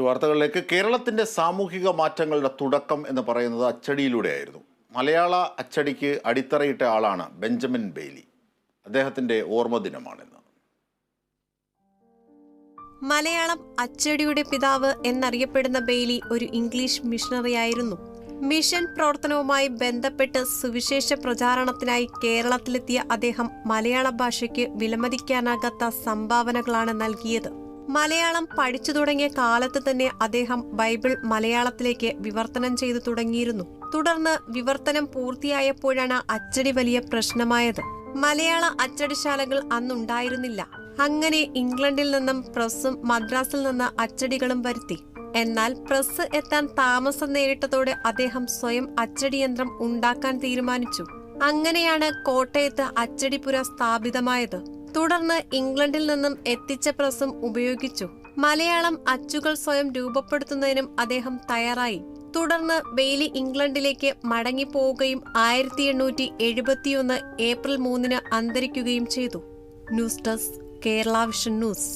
മറ്റു വാർത്തകളിലേക്ക്. കേരളത്തിന്റെ സാമൂഹിക മാറ്റങ്ങളുടെ തുടക്കം എന്ന് പറയുന്നത് അച്ചടിയിലൂടെയായിരുന്നു. മലയാള അച്ചടിക്ക് അടിത്തറയിട്ട ആളാണ് ബെഞ്ചമിൻ ബെയ്ലി. അദ്ദേഹത്തിന്റെ ഓർമ്മ ദിനമാണിന്ന്. മലയാളം അച്ചടിയുടെ പിതാവ് എന്നറിയപ്പെടുന്ന ബെയ്ലി ഒരു ഇംഗ്ലീഷ് മിഷണറിയായിരുന്നു മിഷൻ പ്രവർത്തനവുമായി ബന്ധപ്പെട്ട് സുവിശേഷ പ്രചാരണത്തിനായി കേരളത്തിലെത്തിയ അദ്ദേഹം മലയാള ഭാഷയ്ക്ക് വിലമതിക്കാനാകാത്ത സംഭാവനകളാണ് നൽകിയത്. മലയാളം പഠിച്ചു തുടങ്ങിയ കാലത്ത് തന്നെ അദ്ദേഹം ബൈബിൾ മലയാളത്തിലേക്ക് വിവർത്തനം ചെയ്തു തുടങ്ങിയിരുന്നു. തുടർന്ന് വിവർത്തനം പൂർത്തിയായപ്പോഴാണ് അച്ചടി വലിയ പ്രശ്നമായത്. മലയാള അച്ചടിശാലകൾ അന്നുണ്ടായിരുന്നില്ല. അങ്ങനെ ഇംഗ്ലണ്ടിൽ നിന്നും പ്രസ്സും മദ്രാസിൽ നിന്ന് അച്ചടികളും വരുത്തി. എന്നാൽ പ്രസ് എത്താൻ താമസം നേരിട്ടതോടെ അദ്ദേഹം സ്വയം അച്ചടിയന്ത്രം ഉണ്ടാക്കാൻ തീരുമാനിച്ചു. അങ്ങനെയാണ് കോട്ടയത്ത് അച്ചടിപ്പുര സ്ഥാപിതമായത്. തുടർന്ന് ഇംഗ്ലണ്ടിൽ നിന്നും എത്തിച്ച പ്രസ്സും ഉപയോഗിച്ചു. മലയാളം അച്ചുകൾ സ്വയം രൂപപ്പെടുത്തുന്നതിനും അദ്ദേഹം തയ്യാറായി. തുടർന്ന് ബെയ്ലി ഇംഗ്ലണ്ടിലേക്ക് മടങ്ങിപ്പോവുകയും ആയിരത്തി എണ്ണൂറ്റി എഴുപത്തിയൊന്ന് ഏപ്രിൽ മൂന്നിന് അന്തരിക്കുകയും ചെയ്തു. News desk Kerala vision news.